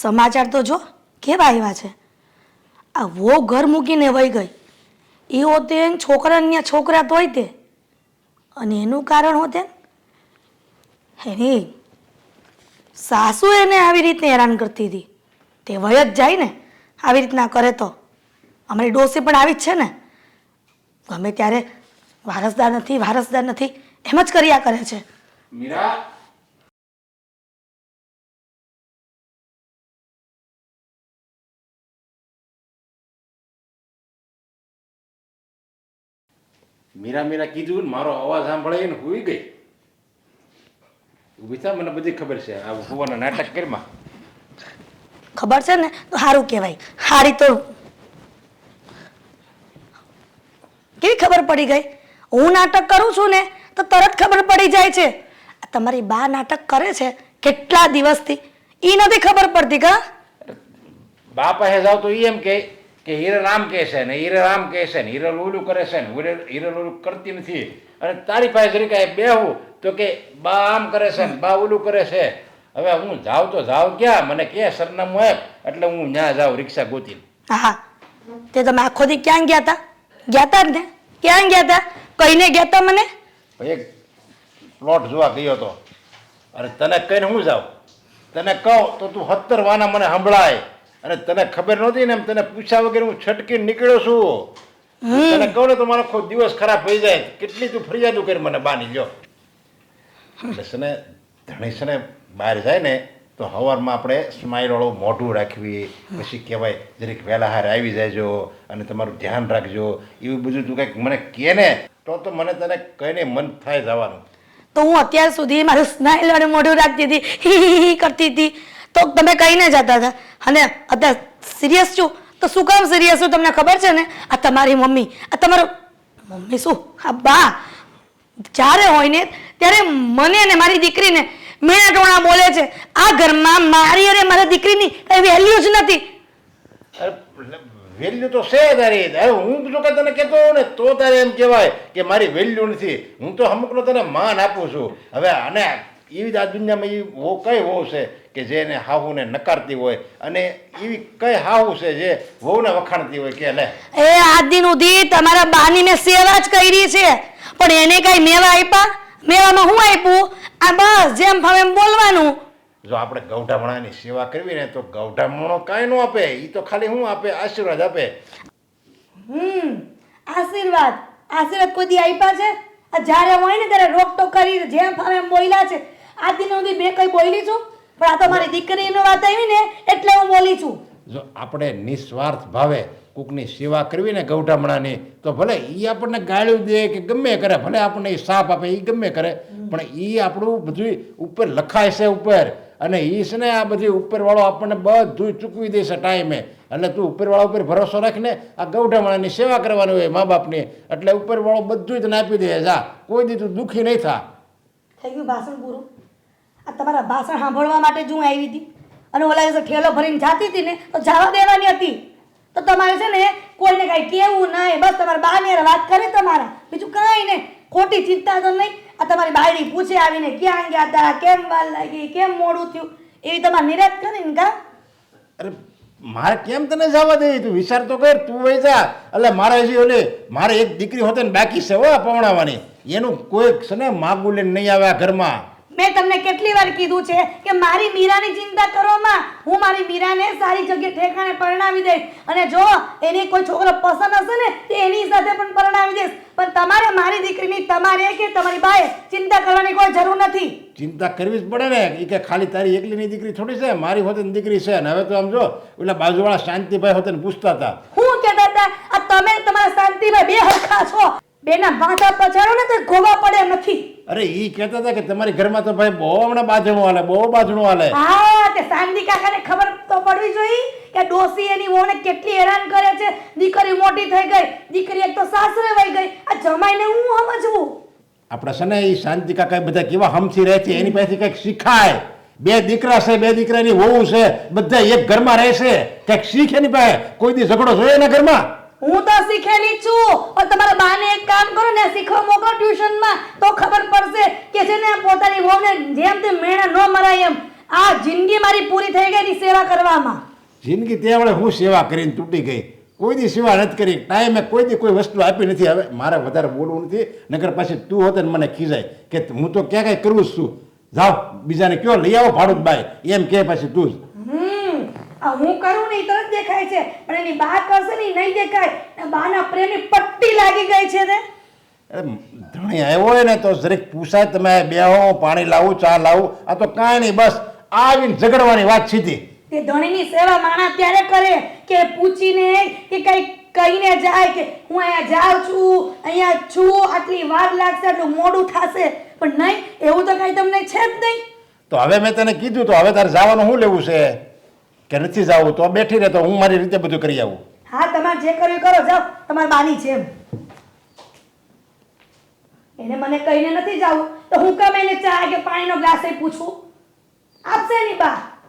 સમાચાર તો જો કેવા આવ્યા છે? આ વો ઘર મૂકીને વહી ગઈ. એ હોતે છોકરાને છોકરા તોય તે. અને એનું કારણ હોતે એની સાસુ એને આવી રીતે હેરાન કરતી હતી. તે વય જ જાય ને આવી રીતના કરે તો. અમારી ડોસી પણ આવી જ છે ને. ગમે ત્યારે વારસદાર નથી વારસદાર નથી, એમ જ કર્યા કરે છે. મીરા મીરા મીરા કીધું ને મારો અવાજ સાંભળે ને હુઈ ગઈ. ઊભી થા મને બધી ખબર છે. આ ભુવાના નાટક કરમાં ખબર છે ને? તો સારું કહેવાય. હારી તો કેવી ખબર પડી ગઈ? હું નાટક કરું છું ને તો તરત ખબર પડી જાય છે. તમારી બા નાટક કરે છે? કેટલા દિવસથી? એ નથી ખબર પડતી કા? બા પાસે જાવ તો એ એમ કે કે હીરે રામ કહે છે ને હીરે રામ કહે છે ને હીરે ઓલું કરે છે ને હીરે ઓલું કરતી નથી. અને તારી પાસે જરી કાંઈ બેહું તો કે બા આમ કરે છે ને બા ઓલું કરે છે. હવે હું જાઉં તો જાઉં ક્યાં? મને કે સરનામું આપ એટલે હું ત્યાં જાઉં રિક્ષા ગોતીને. હા તે તમે આખો દી ક્યાં ગયા હતા ગયા હતા ને? ક્યાં ગયા હતા કહીને ગયા હતા મને? એક પ્લોટ જોવા ગયો હતો અરે તને કહીને હું જાઉં? તને કહું તો તું સત્તર વાના મને સંભળાય. અને તને ખબર નહોતી ને એમ તને પૂછ્યા વગર હું છટકી નીકળ્યો છું. તને કહું ને તો મારો ખૂબ દિવસ ખરાબ થઈ જાય. કેટલી તું ફરિયાદો કરી મને બાની લ્યો. એટલે છે ધણી છે બહાર જાય ને તો હવારમાં આપણે સ્માઇલવાળું મોઢું રાખવી પછી કહેવાય જરીક વહેલા હારે આવી જાયજો અને તમારું ધ્યાન રાખજો. એવું બધું તું કંઈક મને કહે ને તો તો મને તને કહીને મન થાય જવાનું. તો હું અત્યાર સુધી મારું સ્માઇલ અને મોઢું રાખતી હતી. કરતી હતી. તો તમે કહીને જતા હતા? અને અત્યારે સિરિયસ છું? તો શું કામ સિરિયસ છું? તમને ખબર છે ને? આ તમારી મમ્મી, આ તમારો મમ્મી શું? આ બા. જ્યારે હોય ને, ત્યારે મને ને મારી દીકરીને મેણા ટોણા બોલે છે, આ ઘરમાં મારી અને મારી દીકરીની કઈ વેલ્યુ જ નથી. વેલ્યુ તો છે તારી. હવે હું જો કે તને કહેતો હોઉં ને, તો તારે એમ કહેવાય કે મારી વેલ્યુ નથી. હું તો અમુકનો તને માન આપું છું. હવે અને એવી જ દુનિયામાં એ હો કઈ હો છે? કે જેને હાહુને નકારતી હોય અને એવી કઈ હાહુ છે જે વહુને વખાણતી હોય કે લે. એ આદિન દિન તમારા બાની મેં સેવા જ કરી છે. પણ એને કઈ મેવા આપ્યા મેવામાં હું આપ્યું આ બસ જેમ ફાવે એમ બોલવાનું. જો આપણે ગૌઢામણાની સેવા કરવી ને તો ગૌઢામણો કાંઈ ન આપે એ તો ખાલી શું આપે આશીર્વાદ આપે. હમ આશીર્વાદ. આશીર્વાદ કોઈ દી આપ્યા છે? આ જ્યારે હોય ને ત્યારે રોકટોક કરી જેમ ફાવે એમ બોલ્યા છે. આજ દિન સુધી મેં કઈ બોલી છું? પણ આ તો મારી દીકરીનો વાત આવી ને એટલે હું બોલી છું. જો આપણે નિસ્વાર્થ ભાવે કોકની સેવા કરવી ને ગૌઠામણાની તો ભલે એ આપણને ગાળ્યું દે કે ગમે કરે ભલે આપણને એ સાપ આપે એ ગમે કરે પણ એ આપણું બધું ઉપર લખાય છે ઉપર. અને એ ને આ બધી ઉપરવાળો આપણને બધું ચૂકવી દેશે ટાઈમે. એટલે તું ઉપરવાળા ઉપર ભરોસો રાખને આ ગૌઠામણાની સેવા કરવાની હોય મા બાપની એટલે ઉપરવાળો બધું જ તને આપી દે. જા કોઈ દી તું દુઃખી નહીં થા. થઈ ગયું ભાષણ પૂરું? આ તમારા ભાષણ સાંભળવા માટે જ હું આવી હતી. અને ઓલા ઠેલો ભરીને જાતી હતી ને, તો જવા દેવાની હતી. તો તમારે છે ને, કોઈને કાંઈ કેવું નહીં બસ તમારા બાની વાત કરે તમારા. બીજું કાંઈ નહીં, ખોટી ચિંતા તો નહીં. આ તમારી બાયડી પૂછે આવીને, ક્યાં ગયા હતા કેમ વાર લાગી? કેમ મોડું થયું? એવી તમારે નિરાશ કરી ને કા? અરે, મારે કેમ તને જવા દે? તું વિચાર તો કર, તું વહી જા. એટલે મારે હજી ઓલે, મારે એક દીકરી હોતે ને બાકી છે હો પવણાવાની એનું કોઈક છે ને માગું લઈને નહીં આવે આ ઘરમાં. મેં તમને કેટલી વાર કીધું છે કે મારી મીરાની ચિંતા કરો માં. હું મારી મીરાને સારી જગ્યાએ ઠેકાણે પરણાવી દઈશ. અને જો એને કોઈ છોકરો પસંદ હશે ને તે એની સાથે પણ પરણાવી દઈશ. પણ તમારે મારી દીકરીની તમારે કે તમારી બાએ ચિંતા કરવાની કોઈ જરૂર નથી. ચિંતા કરવી જ પડે ને. એ કે ખાલી તારી એકલીની દીકરી થોડી છે મારી હોતે દીકરી છે. ને હવે તો આમ જો એટલે બાજુવાળા શાંતિભાઈ હોતે પૂછતા હતા. હું કહેતા હતા આ તમે તમારા શાંતિભાઈ બે હરખા છો. બેના માથા પછાડો ને તો ગોવા પડે નથી. અરે ઈ કહેતા હતા કે તમારી ઘરમાં તો ભાઈ બહુ હમણાં બાજણું હાલે બહુ બાજણું હાલે. હા તે સાંદી કાકાને ખબર તો પડવી જોઈએ કે ડોસી એની વહુને કેટલી હેરાન કરે છે. દીકરી મોટી થઈ ગઈ દીકરી એક તો સાસરે વહી ગઈ. આ જમાઈને હું સમજવું? આપણે છે ને એ શાંતિ કાકા બધા કેવા હમસી રહે છે એની પાસેથી કંઈક શીખાય. બે દીકરા છે બે દીકરાની વહુ છે બધા એક ઘરમાં રહેશે કંઈક શીખ એની પાસે. કોઈ દી ઝઘડો જોઈએ એના ઘરમાં? હું તો શીખેલી છું. પણ તમારા બાને એક કામ કરો ને, શીખવા મોકલો ટ્યુશનમાં. તો ખબર પડશે કે છે ને પોતાની વહુને જેમ તેમ મેણા ન મરાય એમ. આ જિંદગી મારી પૂરી થઈ ગઈ સેવા કરવામાં. જિંદગી તે વડે હું સેવા કરીને તૂટી ગઈ. કોઈ દી સેવા નથી કરી. ટાઈમે કોઈ દી કોઈ વસ્તુ આપી નથી. હવે મારે વધારે બોલવું નથી. નગર પછી તું હોત મને ખીજાય કે હું તો ક્યાં કાંઈ કરવું જ છું. જાઓ, બીજાને કયો લઈ આવો ભાડું બાય એમ કે પછી તું જ. આ હું કરું ને એ તરત દેખાય છે. પણ એની બા કરશે ને ઈ નહીં દેખાય. ને બાના પ્રેમની પટ્ટી લાગી ગઈ છે ને. અરે ધણી આવ્યો હોય ને તો જરીક પૂછાય તમે બેહો પાણી લાવું ચા લાવું. આ તો કાંઈ નહીં બસ આવીને ઝઘડવાની વાત સીધી. તે ધણીની સેવા માણા ત્યારે કરે કે પૂછીને કે કઈ કહીને જાય કે હું અહીંયા જાઉં છું અહીંયા છું આટલી વાર લાગશે આટલું મોડું થશે. પણ નહીં એવું તો કઈ તમને છે જ નહીં. તો હવે મેં તને કીધું તો હવે તારે જવાનું શું લેવું છે? કે નથી જવું તો બેઠી રહે તો હું મારી રીતે બધું કરી આવું. હા, તમારે જે કર્યું કરો, જાઓ. તમારી બાની છે એમ. એને મને કહીને નથી જાવું. તો હું કેમ એને ચા કે પાણીનો ગ્લાસ એ પૂછું? આપશે ની બા.